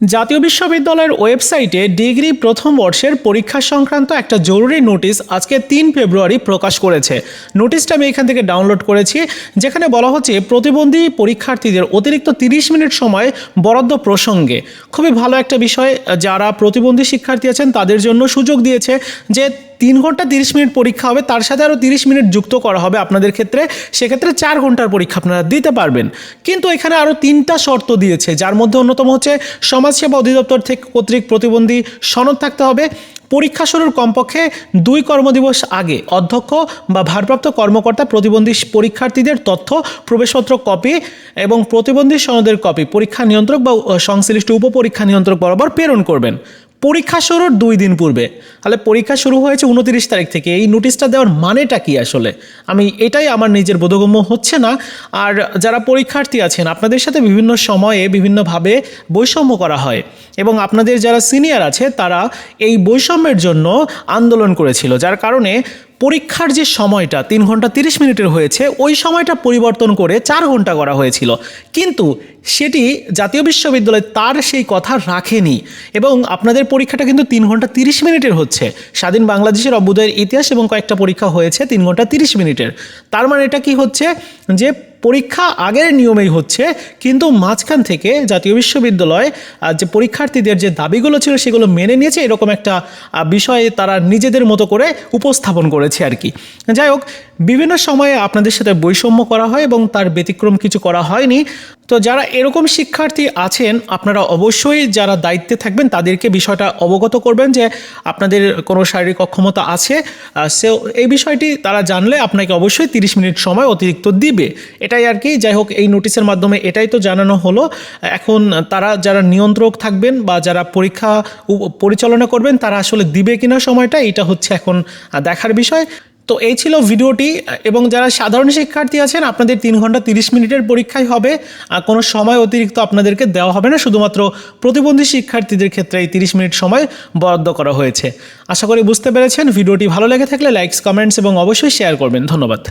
জাতীয় বিশ্ববিদ্যালয়ের ওয়েবসাইটে ডিগ্রি প্রথম বর্ষের পরীক্ষা সংক্রান্ত একটা জরুরি নোটিশ আজকে তিন ফেব্রুয়ারি প্রকাশ করেছে। নোটিশটা আমি এখান থেকে ডাউনলোড করেছি, যেখানে বলা হচ্ছে প্রতিবন্ধী পরীক্ষার্থীদের অতিরিক্ত তিরিশ মিনিট সময় বরাদ্দ প্রসঙ্গে। খুবই ভালো একটা বিষয়, যারা প্রতিবন্ধী শিক্ষার্থী আছেন তাদের জন্য সুযোগ দিয়েছে যে তিন ঘণ্টা তিরিশ মিনিট পরীক্ষা হবে, তার সাথে আরও তিরিশ মিনিট যুক্ত করা হবে আপনাদের ক্ষেত্রে। সেক্ষেত্রে চার ঘণ্টার পরীক্ষা আপনারা দিতে পারবেন। কিন্তু এখানে আরও তিনটা শর্ত দিয়েছে, যার মধ্যে অন্যতম হচ্ছে সমাজসেবা অধিদপ্তর থেকে কর্তৃক প্রতিবন্ধী সনদ থাকতে হবে। পরীক্ষা শুরুর কমপক্ষে দুই কর্মদিবস আগে অধ্যক্ষ বা ভারপ্রাপ্ত কর্মকর্তা প্রতিবন্ধী পরীক্ষার্থীদের তথ্য, প্রবেশপত্র কপি এবং প্রতিবন্ধী সনদের কপি পরীক্ষা নিয়ন্ত্রক বা সংশ্লিষ্ট উপপরীক্ষা নিয়ন্ত্রক বরাবর প্রেরণ করবেন। পরীক্ষা শুরুর দুই দিন পূর্বে। তাহলে পরীক্ষা শুরু হয়েছে উনতিরিশ তারিখ থেকে। এই নোটিশটা দেওয়ার মানেটা কি আসলে? আমি এটাই আমার নিজের বোধগম্য হচ্ছে না। আর যারা পরীক্ষার্থী আছেন, আপনাদের সাথে বিভিন্ন সময়ে বিভিন্নভাবে বৈষম্য করা হয়। এবং আপনাদের যারা সিনিয়র আছে, তারা এই বৈষম্যের জন্য আন্দোলন করেছিল। যার কারণে পরীক্ষার যে সময়টা তিন ঘণ্টা তিরিশ মিনিটের হয়েছে, ওই সময়টা পরিবর্তন করে চার ঘণ্টা করা হয়েছিল। কিন্তু সেটি জাতীয় বিশ্ববিদ্যালয় তার সেই কথা রাখেনি এবং আপনাদের পরীক্ষাটা কিন্তু তিন ঘণ্টা তিরিশ মিনিটের হচ্ছে। স্বাধীন বাংলাদেশের অভ্যুদয়ের ইতিহাস এবং কয়েকটা পরীক্ষা হয়েছে তিন ঘণ্টা তিরিশ মিনিটের। তার মানে এটা কি হচ্ছে যে পরীক্ষা আগের নিয়মেই হচ্ছে, কিন্তু মাঝখান থেকে জাতীয় বিশ্ববিদ্যালয় যে পরীক্ষার্থীদের যে দাবিগুলো ছিল সেগুলো মেনে নিয়েছে, এরকম একটা বিষয়ে তারা নিজেদের মতো করে উপস্থাপন করেছে আর কি। যাই হোক, বিভিন্ন সময়ে আপনাদের সাথে বৈষম্য করা হয় এবং তার ব্যতিক্রম কিছু করা হয়নি। তো যারা এরকম শিক্ষার্থী আছেন, আপনারা অবশ্যই যারা দায়িত্বে থাকবেন, তাদেরকে বিষয়টা অবগত করবেন যে আপনাদের কোনো শারীরিক অক্ষমতা আছে। সে এই বিষয়টি তারা জানলে আপনাকে অবশ্যই তিরিশ মিনিট সময় অতিরিক্ত দিবে। এটাই আর কি। যাই হোক, এই নোটিশের মাধ্যমে এটাই তো জানানো হলো। এখন তারা যারা নিয়ন্ত্রক থাকবেন বা যারা পরীক্ষা পরিচালনা করবেন, তারা আসলে দিবে কিনা সময়টা, এটা হচ্ছে এখন দেখার বিষয়। তো এই ছিল ভিডিওটি, এবং যারা সাধারণ শিক্ষার্থী আছেন, আপনাদের তিন ঘণ্টা তিরিশ মিনিটের পরীক্ষাই হবে। কোনো সময় অতিরিক্ত আপনাদেরকে দেওয়া হবে না, শুধুমাত্র প্রতিবন্ধী শিক্ষার্থীদের ক্ষেত্রে এই তিরিশ মিনিট সময় বরাদ্দ করা হয়েছে। আশা করি বুঝতে পেরেছেন। ভিডিওটি ভালো লেগে থাকলে লাইকস কমেন্টস এবং অবশ্যই শেয়ার করবেন। ধন্যবাদ।